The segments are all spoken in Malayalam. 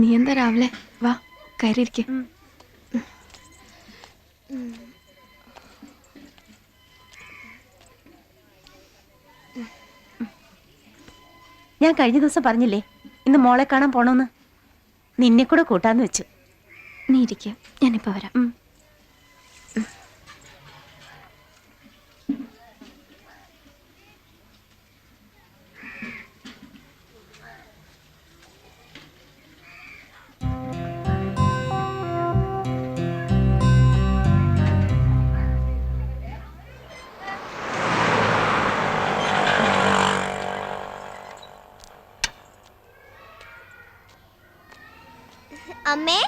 നീ എന്താ രാവിലെ? വാ കയറിയിരിക്കെ. ഞാൻ കഴിഞ്ഞ ദിവസം പറഞ്ഞില്ലേ ഇന്ന് മോളെ കാണാൻ പോണോന്ന്? നിന്നെ കൂടെ കൂട്ടാന്ന് വെച്ചു. നീ ഇരിക്കുക ഞാനിപ്പോ വരാം. അമ്മേ?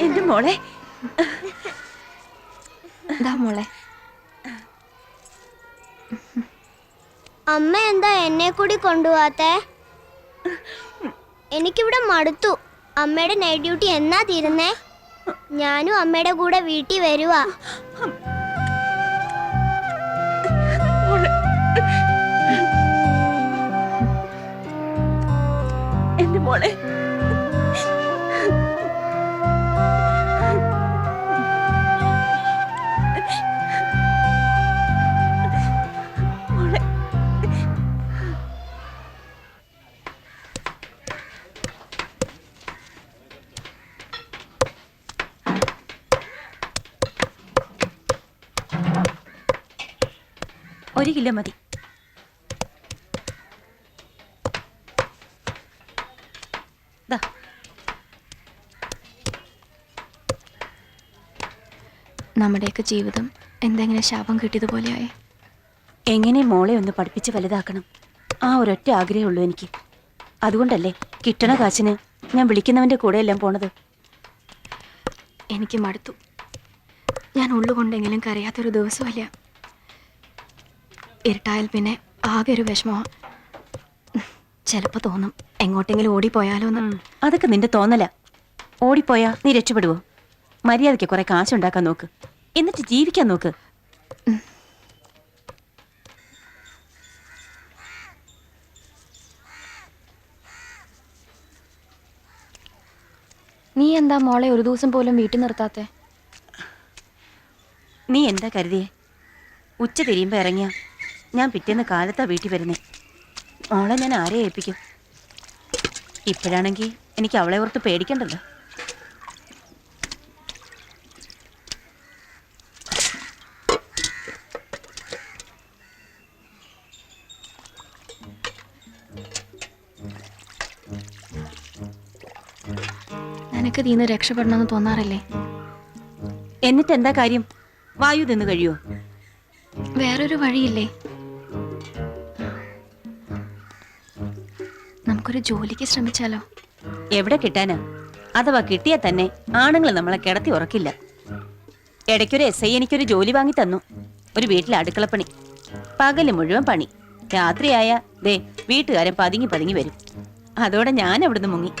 എന്റെ മോളെ. മോളെ. അമ്മ എന്താ എന്നെ കൂടി കൊണ്ടുപോകാത്തേ എനിക്കിവിടെ മടുത്തു. അമ്മയുടെ നൈറ്റ് ഡ്യൂട്ടി എന്നാ തീരുന്നേ? ഞാനും അമ്മയുടെ കൂടെ വീട്ടിൽ വരുവാ. ഒരു കിലോ മതി. നമ്മുടെയൊക്കെ ജീവിതം എന്തെങ്കിലും ശാപം കിട്ടിയതുപോലെയായി? എങ്ങനെ മോളെ ഒന്ന് പഠിപ്പിച്ച് വലുതാക്കണം? ആ ഒരൊറ്റ ആഗ്രഹമുള്ളൂ എനിക്ക്. അതുകൊണ്ടല്ലേ കിട്ടണ കാശിന് ഞാൻ വിളിക്കുന്നവന്റെ കൂടെയെല്ലാം പോണത്. എനിക്ക് മടുത്തു. ഞാൻ ഉള്ളുകൊണ്ടെങ്കിലും കരയാത്തൊരു ദിവസമല്ല. ഇരുട്ടായാൽ പിന്നെ ആകെ ഒരു വിഷമമാണ് ചിലപ്പോൾ തോന്നും എങ്ങോട്ടെങ്കിലും ഓടിപ്പോയാലോ എന്ന്. അതൊക്കെ നിന്റെ തോന്നല. ഓടിപ്പോയാ നീ രക്ഷപ്പെടുവോ? മര്യാദയ്ക്ക് കുറെ കാശുണ്ടാക്കാൻ നോക്ക്. എന്നിട്ട് ജീവിക്കാൻ നോക്ക്. നീ എന്താ മോളെ ഒരു ദിവസം പോലും വീട്ടിൽ നിർത്താത്തെ? നീ എന്താ കരുതിയേ? ഉച്ച തിരിയുമ്പോ ഇറങ്ങിയ. ഞാൻ പിറ്റേന്ന് കാലത്താ വീട്ടിൽ വരുന്നേ. മോളെ ഞാൻ ആരെ ഏൽപ്പിക്കും? ഇപ്പോഴാണെങ്കിൽ എനിക്ക് അവളെ ഓർത്ത് പേടിക്കണ്ടല്ലോ. നിനക്ക് തീന്ന് രക്ഷപ്പെടണമെന്ന് തോന്നാറല്ലേ? എന്നിട്ട് എന്താ കാര്യം? വായു തിന്നു കഴിയോ? വേറൊരു വഴിയില്ലേ? നമുക്കൊരു ജോലിക്ക് ശ്രമിച്ചാലോ? എവിടെ കിട്ടാനാ? അഥവാ കിട്ടിയാൽ തന്നെ ആണുങ്ങൾ നമ്മളെ കിടത്തി ഉറക്കില്ല. ഇടയ്ക്കൊരു എസ് ഐ എനിക്കൊരു ജോലി വാങ്ങി തന്നു. ഒരു വീട്ടിലെ അടുക്കളപ്പണി. പകൽ മുഴുവൻ പണി. രാത്രിയായ ദേ വീട്ടുകാരൻ പതുങ്ങി പതുങ്ങി വരും. അതോടെ ഞാൻ അവിടുന്ന് മുങ്ങി.